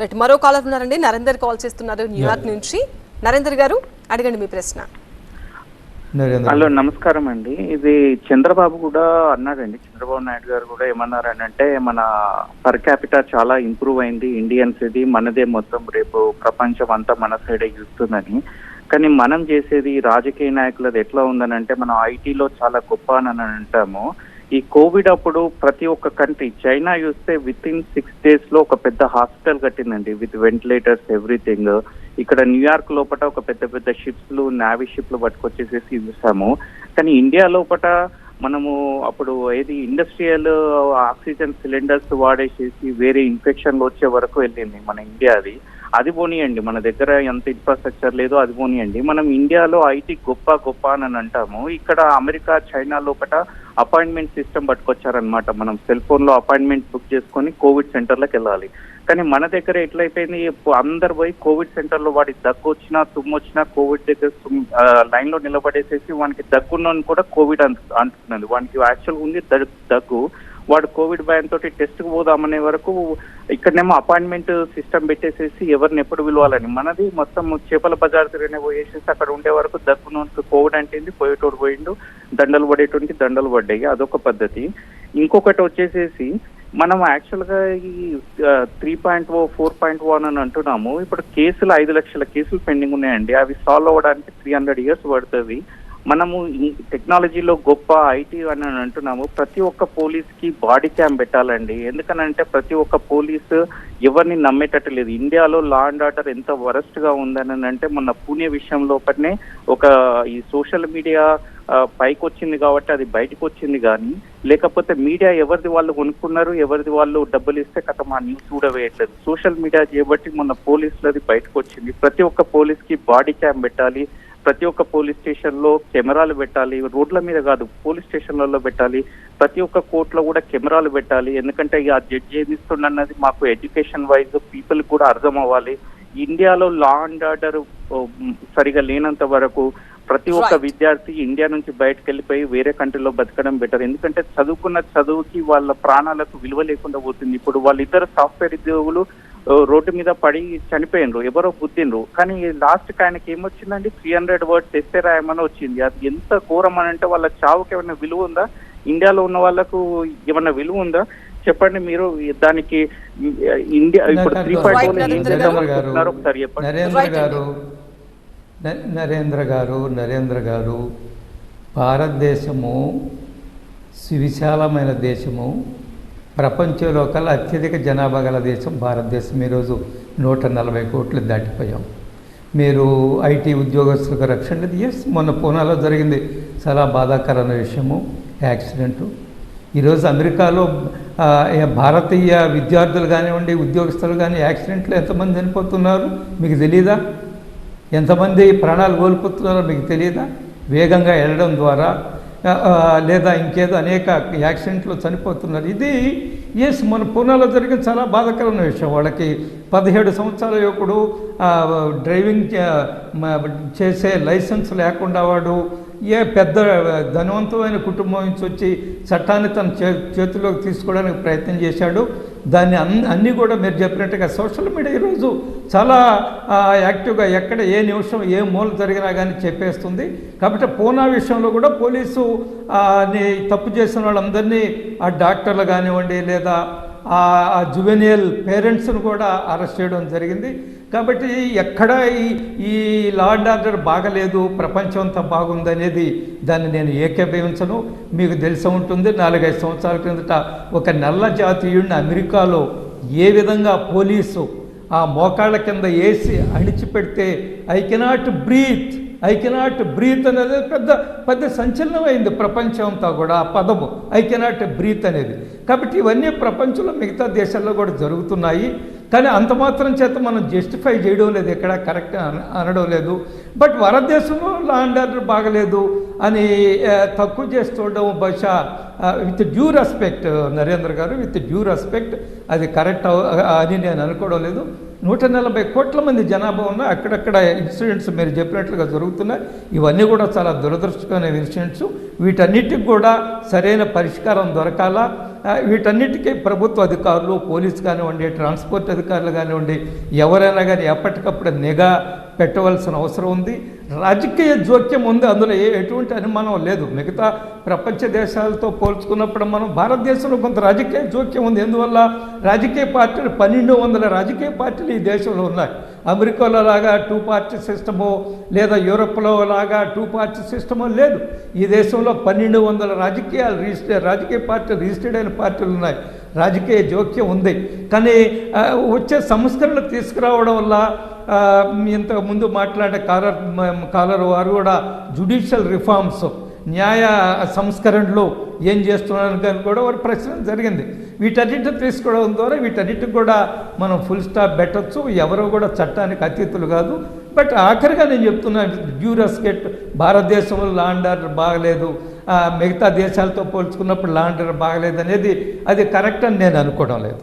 Right మరో caller ఉన్నారండి. Narender call చేస్తున్నారు న్యూయార్క్ నుంచి. నరేందర్ గారు అడగండి మీ ప్రశ్న. నరేంద్ర హలో నమస్కారం అండి. ఇది చంద్రబాబు కూడా అన్నాడండి. చంద్రబాబు నాయుడు గారు కూడా ఏమన్నారని అంటే మన పర్ క్యాపిటల్ చాలా ఇంప్రూవ్ అయింది. ఇండియన్స్ ఇది మనదే మొత్తం రేపు ప్రపంచం అంతా మన సైడే చూస్తుందని. కానీ మనం చేసేది రాజకీయ నాయకులది ఎట్లా ఉందని అంటే మనం ఐటీలో చాలా గొప్ప అని అంటాము. ఈ కోవిడ్ అప్పుడు ప్రతి ఒక్క కంట్రీ చైనా చూస్తే విత్ ఇన్ సిక్స్ డేస్లో ఒక పెద్ద హాస్పిటల్ కట్టిందండి విత్ వెంటిలేటర్స్ ఎవ్రీథింగ్ ఇక్కడ న్యూయార్క్ లోపల ఒక పెద్ద పెద్ద షిప్స్లు నావీ షిప్లు పట్టుకొచ్చేసేసి చూసాము. కానీ ఇండియా లోపల మనము అప్పుడు ఏది ఇండస్ట్రియల్ ఆక్సిజన్ సిలిండర్స్ వాడేసేసి వేరే ఇన్ఫెక్షన్లు వచ్చే వరకు వెళ్ళింది మన ఇండియా అది. పోనీయండి మన దగ్గర ఎంత ఇన్ఫ్రాస్ట్రక్చర్ లేదో అది పోనీయండి. మనం ఇండియాలో ఐటీ గొప్ప గొప్ప అని అంటాము. ఇక్కడ అమెరికా చైనా లోపల అపాయింట్మెంట్ సిస్టమ్ పట్టుకొచ్చారనమాట మనం సెల్ ఫోన్లో అపాయింట్మెంట్ బుక్ చేసుకొని కోవిడ్ సెంటర్లకు వెళ్ళాలి. కానీ మన దగ్గర ఎట్లయిపోయింది? అందరు పోయి కోవిడ్ సెంటర్లో వాడి దగ్గు వచ్చినా తుమ్ము వచ్చినా కోవిడ్ దగ్గర లైన్లో నిలబడేసేసి వానికి దగ్గున్నోని కూడా కోవిడ్ అంటు అంటున్నది వానికి యాక్చువల్ ఉంది దగ్గు. వాడు కోవిడ్ భయంతో టెస్ట్కు పోదామనే వరకు ఇక్కడనేమో అపాయింట్మెంట్ సిస్టమ్ పెట్టేసేసి ఎవరిని ఎప్పుడు పిలవాలని. మనది మొత్తం చేపల బజార్ తిరిగిన పోయేసేసి అక్కడ ఉండే వరకు దగ్గునోనికి కోవిడ్ అంటేంది పోయేటోడు పోయిండు దండలు పడేటువంటి దండలు పడ్డాయి. అదొక పద్ధతి. ఇంకొకటి వచ్చేసేసి మనం యాక్చువల్గా ఈ three point O four point one అని అంటున్నాము. ఇప్పుడు కేసులు ఐదు లక్షల కేసులు పెండింగ్ ఉన్నాయండి. అవి సాల్వ్ అవ్వడానికి త్రీ హండ్రెడ్ ఇయర్స్ పడుతుంది. మనము టెక్నాలజీలో గొప్ప ఐటీ అని అంటున్నాము. ప్రతి ఒక్క పోలీస్కి బాడీ క్యామ్ పెట్టాలండి. ఎందుకనంటే ప్రతి ఒక్క పోలీసు ఎవరిని నమ్మేటట్టు లేదు. ఇండియాలో లా అండ్ ఆర్డర్ ఎంత వరస్ట్గా ఉందని అంటే మొన్న పూణే విషయం లోపలనే ఒక ఈ సోషల్ మీడియా పైకి వచ్చింది కాబట్టి అది బయటకు వచ్చింది కానీ లేకపోతే మీడియా ఎవరిది వాళ్ళు కొనుక్కున్నారు ఎవరిది వాళ్ళు డబ్బులు ఇస్తే కథ మా న్యూస్ కూడా వేయట్లేదు సోషల్ మీడియా చేయబట్టి మొన్న పోలీసులది బయటకు వచ్చింది ప్రతి ఒక్క పోలీస్కి బాడీ క్యామ్ పెట్టాలి. ప్రతి ఒక్క పోలీస్ స్టేషన్లో కెమెరాలు పెట్టాలి. రోడ్ల మీద కాదు పోలీస్ స్టేషన్లలో పెట్టాలి. ప్రతి ఒక్క కోర్టులో కూడా కెమెరాలు పెట్టాలి. ఎందుకంటే ఇక ఆ జడ్జి ఏమి ఇస్తుండన్నది మాకు ఎడ్యుకేషన్ వైజ్ పీపుల్ కూడా అర్థం అవ్వాలి. ఇండియాలో లా అండ్ ఆర్డర్ సరిగా లేనంత వరకు ప్రతి ఒక్క. విద్యార్థి ఇండియా నుంచి బయటకు వెళ్ళిపోయి వేరే కంట్రీలో బతకడం బెటర్ ఎందుకంటే చదువుకున్న చదువుకి వాళ్ళ ప్రాణాలకు విలువ లేకుండా పోతుంది. ఇప్పుడు వాళ్ళిద్దరు సాఫ్ట్వేర్ ఉద్యోగులు రోడ్డు మీద పడి చనిపోయినరు ఎవరో గుద్దిండ్రు కానీ లాస్ట్ ఆయనకి ఏమొచ్చిందండి? త్రీ హండ్రెడ్ వర్డ్స్ ఎస్ఏ రాయమని వచ్చింది. అది ఎంత ఘోరం అని అంటే వాళ్ళ చావుకి ఏమైనా విలువ ఉందా? ఇండియాలో ఉన్న వాళ్ళకు ఏమైనా విలువ ఉందా? చెప్పండి మీరు. దానికి ఇండియా ఇప్పుడు త్రీ పాయింట్ నరేంద్ర గారు. ఒకసారి చెప్పండి. నరేంద్ర గారు నరేంద్ర గారు నరేంద్ర గారు భారతదేశము సువిశాలమైన దేశము ప్రపంచంలో కల్లా అత్యధిక జనాభా గల దేశం భారతదేశం. ఈరోజు నూట నలభై కోట్లు దాటిపోయాం. మీరు ఐటీ ఉద్యోగస్తులకు రక్షణ లేదు. ఎస్ మొన్న పూనాలో జరిగింది. చాలా బాధాకరమైన విషయము యాక్సిడెంటు. ఈరోజు అమెరికాలో భారతీయ విద్యార్థులు కానివ్వండి ఉద్యోగస్తులు కానీ యాక్సిడెంట్లు ఎంతమంది చనిపోతున్నారు మీకు తెలియదా ఎంతమంది ప్రాణాలు కోల్పోతున్నారో మీకు తెలియదా వేగంగా వెళ్ళడం ద్వారా లేదా ఇంకేదో అనేక యాక్సిడెంట్లు చనిపోతున్నారు. ఇది ఎస్ మన పూనాలో జరిగిన చాలా బాధాకరమైన విషయం. వాళ్ళకి పదిహేడు సంవత్సరాల యువకుడు డ్రైవింగ్ చేసే లైసెన్స్ లేకుండా వాడు ఏ పెద్ద ధనవంతమైన కుటుంబం నుంచి వచ్చి చట్టాన్ని తన చేతిలోకి తీసుకోవడానికి ప్రయత్నం చేశాడు. దాన్ని అన్ని అన్నీ కూడా మీరు చెప్పినట్టుగా సోషల్ మీడియా ఈరోజు చాలా యాక్టివ్గా ఎక్కడ ఏ నిమిషం ఏ మూల జరిగినా కానీ చెప్పేస్తుంది. కాబట్టి పూనా విషయంలో కూడా పోలీసు తప్పు చేసిన వాళ్ళందరినీ ఆ డాక్టర్లు కానివ్వండి లేదా ఆ జువెనియల్ పేరెంట్స్ను కూడా అరెస్ట్ చేయడం జరిగింది. కాబట్టి ఎక్కడ ఈ ఈ లా అండ్ ఆర్డర్ బాగలేదు ప్రపంచం అంతా బాగుందనేది దాన్ని నేను ఏకీభవించను. మీకు తెలిసి ఉంటుంది నాలుగైదు సంవత్సరాల క్రిందట ఒక నల్ల జాతీయుడిని అమెరికాలో ఏ విధంగా పోలీసు ఆ మోకాళ్ళ కింద వేసి అణిచిపెడితే I cannot breathe I cannot breathe అనేది పెద్ద పెద్ద సంచలనమైంది ప్రపంచం అంతా కూడా ఆ పదము. ఐ కెనాట్ బ్రీత్ అనేది. కాబట్టి ఇవన్నీ ప్రపంచంలో మిగతా దేశాల్లో కూడా జరుగుతున్నాయి. కానీ అంత మాత్రం చేత మనం జస్టిఫై చేయడం లేదు ఎక్కడ కరెక్ట్ అన- అనడం లేదు. బట్ భారతదేశంలో లా అండ్ ఆర్డర్ బాగలేదు అని తక్కువ చేస్తుండడం బహుశా with due respect Narendra garu with due respect అది కరెక్ట్ అని నేను అనుకోవడం లేదు. నూట నలభై కోట్ల మంది జనాభా ఉన్న అక్కడక్కడ ఇన్సిడెంట్స్ మీరు చెప్పినట్లుగా జరుగుతున్నాయి. ఇవన్నీ కూడా చాలా దురదృష్టకరమైన ఇన్సిడెంట్స్ వీటన్నిటికి కూడా సరైన పరిష్కారం దొరకాలా? వీటన్నిటికీ ప్రభుత్వ అధికారులు పోలీస్ కానివ్వండి ట్రాన్స్పోర్ట్ అధికారులు కానివ్వండి ఎవరైనా కానీ ఎప్పటికప్పుడు నిఘా పెట్టవలసిన అవసరం ఉంది. రాజకీయ జోక్యం ఉంది. అందులో ఏ ఎటువంటి అనుమానం లేదు. మిగతా ప్రపంచ దేశాలతో పోల్చుకున్నప్పుడు మనం భారతదేశంలో కొంత రాజకీయ జోక్యం ఉంది. ఎందువల్ల? రాజకీయ పార్టీలు పన్నెండు వందల రాజకీయ పార్టీలు ఈ దేశంలో ఉన్నాయి. అమెరికాలో లాగా టూ పార్టీ సిస్టమో లేదా యూరప్లో లాగా టూ పార్టీ సిస్టమో లేదు. ఈ దేశంలో పన్నెండు వందల రాజకీయాలు రిజిస్టర్ రాజకీయ పార్టీలు రిజిస్టర్డ్ అయిన పార్టీలు ఉన్నాయి. రాజకీయ జోక్యం ఉంది. కానీ వచ్చే సంస్కరణలు తీసుకురావడం వల్ల ఇంతకుముందు ఇంతకు ముందు మాట్లాడే కాలర్ కాలర్ వారు కూడా జుడిషియల్ రిఫార్మ్స్ న్యాయ సంస్కరణలు ఏం చేస్తున్నారు కానీ కూడా వారు ప్రశ్న జరిగింది. వీటన్నిటిని తీసుకోవడం ద్వారా వీటన్నిటికి కూడా మనం ఫుల్ స్టాప్ పెట్టచ్చు. ఎవరు కూడా చట్టానికి అతీతులు కాదు. బట్ ఆఖరిగా నేను చెప్తున్నాను డ్యూరస్కెట్ భారతదేశంలో లాండర్ బాగలేదు. మిగతా దేశాలతో పోల్చుకున్నప్పుడు లాండర్ బాగలేదు అనేది అది కరెక్ట్ అని నేను అనుకోవడం లేదు.